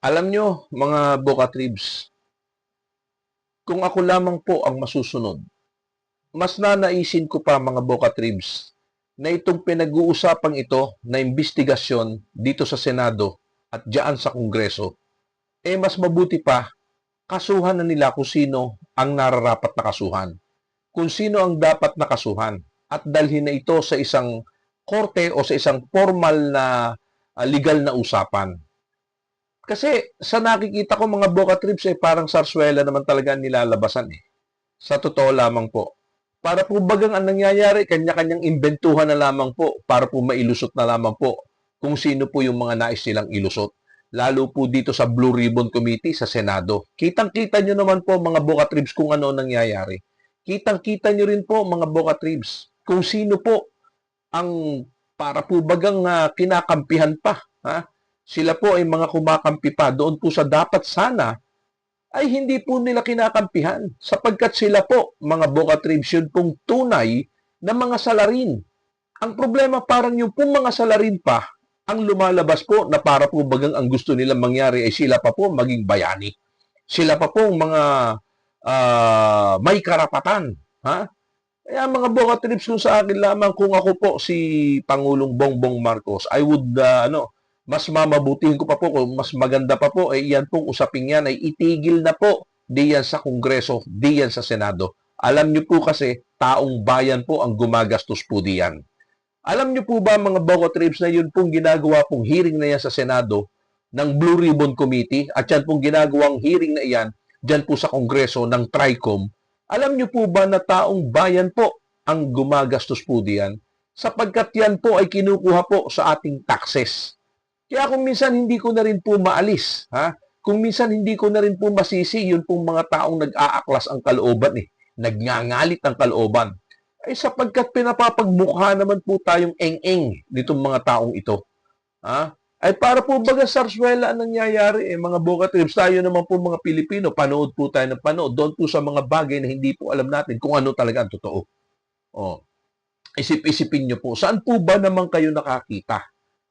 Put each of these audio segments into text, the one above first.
Alam nyo, mga Boca Tribs, kung ako lamang po ang masusunod, mas nanaisin ko pa mga Boca Tribs na itong pinag-uusapang ito na investigasyon dito sa Senado at diyan sa Kongreso, eh mas mabuti pa, kasuhan na nila kung sino ang nararapat na kasuhan. Kung sino ang dapat na kasuhan. At dalhin na ito sa isang korte o sa isang formal na ah, legal na usapan. Kasi sa nakikita ko mga Boca Trips eh parang sarsuela naman talaga nilalabasan eh. Sa totoo lamang po. Para po bagang ang nangyayari, kanya-kanyang imbentuhan na lamang po para po mailusot na lamang po kung sino po yung mga nais nilang ilusot. Lalo po dito sa Blue Ribbon Committee sa Senado. Kitang-kita nyo naman po mga Boca Trips kung ano ang nangyayari. Kitang-kita nyo rin po mga Boca Trips kung sino po ang para po bagang ah, kinakampihan pa. Ha? Sila po ay mga kumakampi pa doon po sa dapat sana ay hindi po nila kinakampihan sapagkat sila po, mga Boca Tribes, yun pong tunay na mga salarin. Ang problema parang yung pong mga salarin pa ang lumalabas po na para po bagang ang gusto nilang mangyari ay sila pa po maging bayani. Sila pa po mga ah, may karapatan. Ha? Kaya mga Boca Trips kung sa akin lamang kung ako po si Pangulong Bongbong Marcos, I would ah, ano, mas mamabutihin ko pa po kung mas maganda pa po ay iyan pong usaping yan ay itigil na po diyan sa Kongreso, diyan sa Senado. Alam niyo po kasi taong bayan po ang gumagastos po diyan. Alam niyo po ba mga Boco Trips na yun pong ginagawa pong hearing na yan sa Senado ng Blue Ribbon Committee at yan pong ginagawang hearing na iyan dyan po sa Kongreso ng TRICOM. Alam niyo po ba na taong bayan po ang gumagastos po diyan sapagkat yan po ay kinukuha po sa ating taxes. Kaya kung minsan hindi ko na rin po maalis, ha? Kung minsan hindi ko na rin po masisi yun pong mga taong nag-aaklas ang kalooban eh, nagngangalit ang kalooban. Ay sapagkat pinapapagmukha naman po tayong eng-eng nitong mga taong ito. Ha? Ay para po baga sarswela ang nangyayari eh, mga Boca Trips. Tayo naman po mga Pilipino, panood po tayo ng panood. Doon po sa mga bagay na hindi po alam natin kung ano talaga ang totoo. Oh. Isip-isipin nyo po, saan po ba naman kayo nakakita?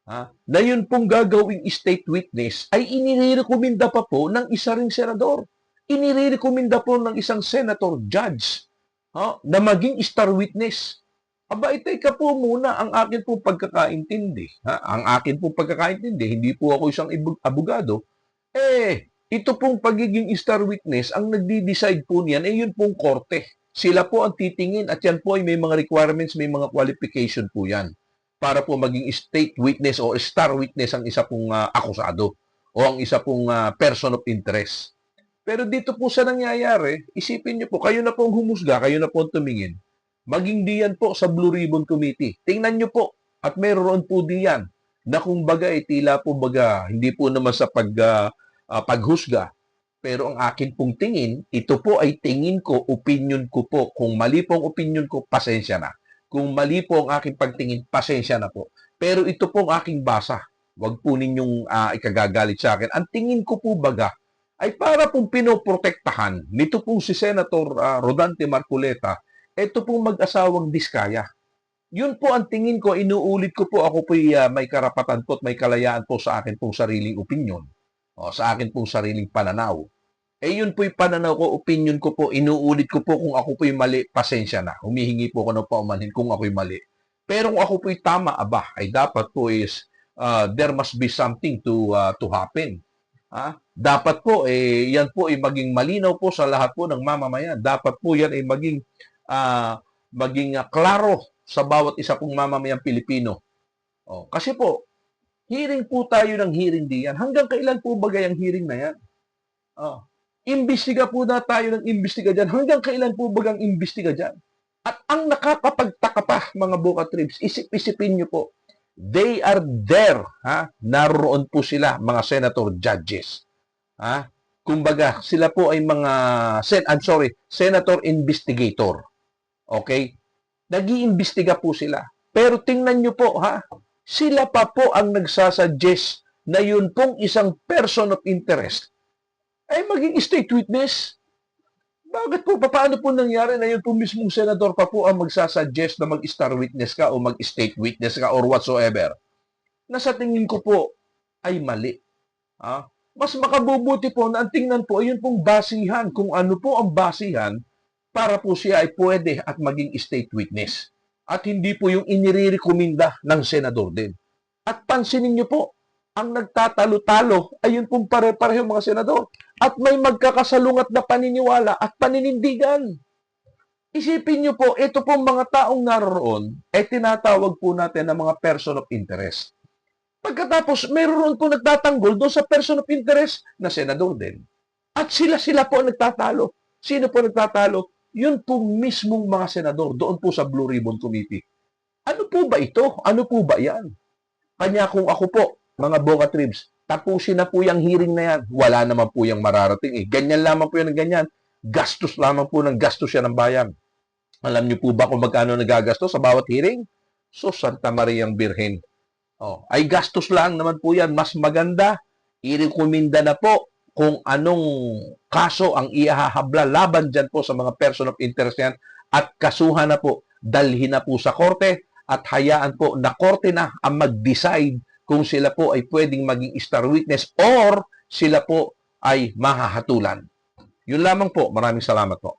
Ha? Na yun pong gagawing state witness ay inirekomenda pa po ng isa ring senador. Inirekomenda po ng isang senator judge ha? na maging star witness. Aba, iteka po muna ang akin po pagkakaintindi. Ha? Ang akin po pagkakaintindi, hindi po ako isang abogado. Eh, ito pong pagiging star witness, ang nagdi-decide po niyan, eh yun pong korte. Sila po ang titingin at yan po ay may mga requirements, may mga qualification po yan para po maging state witness o star witness ang isa pong ah, akusado o ang isa pong ah, person of interest. Pero dito po sa nangyayari, isipin niyo po, kayo na pong humusga, kayo na po ang tumingin. Maging diyan po sa Blue Ribbon Committee. Tingnan niyo po, at meron po diyan na kung baga ay tila po baga, hindi po naman sa pag, ah, ah, paghusga, pero ang akin pong tingin, ito po ay tingin ko, opinion ko po. Kung mali po ang opinion ko, pasensya na. Kung mali po ang aking pagtingin, pasensya na po. Pero ito po ang aking basa. Huwag po ninyong ah, ikagagalit sa akin. Ang tingin ko po baga ay para pong pinoprotektahan nito pong si Senator ah, Rodante Marculeta, ito pong mag-asawang diskaya. Yun po ang tingin ko, inuulit ko po, ako po may karapatan po at may kalayaan po sa akin pong sariling opinion. O, sa akin pong sariling pananaw. Eh yun po'y pananaw ko, opinion ko po, inuulit ko po kung ako po'y mali, pasensya na. Humihingi po ako ng paumanhin kung ako'y mali. Pero kung ako po'y tama, aba, ay dapat po is, uh, there must be something to uh, to happen. Ha? Dapat po, eh, yan po ay maging malinaw po sa lahat po ng mamamayan. Dapat po yan ay maging, ah, maging ah, klaro sa bawat isa pong mamamayang Pilipino. Oh, kasi po, hearing po tayo ng hearing diyan. Hanggang kailan po bagay ang hearing na yan? Oh. Imbestiga po na tayo ng imbestiga dyan. Hanggang kailan po bagang imbestiga dyan? At ang nakakapagtaka pa, mga Boca Trips, isip-isipin nyo po, they are there. Ha? Naroon po sila, mga senator judges. Ha? Kumbaga, sila po ay mga, sen I'm sorry, senator investigator. Okay? Nag-iimbestiga po sila. Pero tingnan nyo po, ha? Sila pa po ang nagsasuggest na yun pong isang person of interest ay maging state witness. Bakit po? Paano po nangyari na yun po mismong senador pa po ang magsasuggest na mag-star witness ka o mag-state witness ka or whatsoever? Na sa tingin ko po ay mali. Ha? mas makabubuti po na ang tingnan po ay yun pong basihan kung ano po ang basihan para po siya ay pwede at maging state witness. At hindi po yung inirirekomenda ng senador din. At pansinin niyo po, ang nagtatalo-talo ay yun pong pare-pareho mga senador. At may magkakasalungat na paniniwala at paninindigan. Isipin niyo po, ito pong mga taong naroon, ay tinatawag po natin ng mga person of interest. Pagkatapos, meron po nagtatanggol doon sa person of interest na senador din. At sila-sila po nagtatalo. Sino po nagtatalo? Yun po mismong mga senador doon po sa Blue Ribbon Committee. Ano po ba ito? Ano po ba yan? Kanya kung ako po, mga Boca Tribs, tapusin na po yung hearing na yan. Wala naman po yung mararating eh. Ganyan lamang po yan ng ganyan. Gastos lamang po ng gastos yan ng bayan. Alam niyo po ba kung magkano nagagastos sa bawat hearing? So, Santa Maria ang Birhen. Oh, ay gastos lang naman po yan. Mas maganda, irekomenda na po kung anong kaso ang ihahabla laban dyan po sa mga person of interest yan at kasuhan na po, dalhin na po sa korte at hayaan po na korte na ang mag-decide kung sila po ay pwedeng maging star witness or sila po ay mahahatulan. Yun lamang po. Maraming salamat po.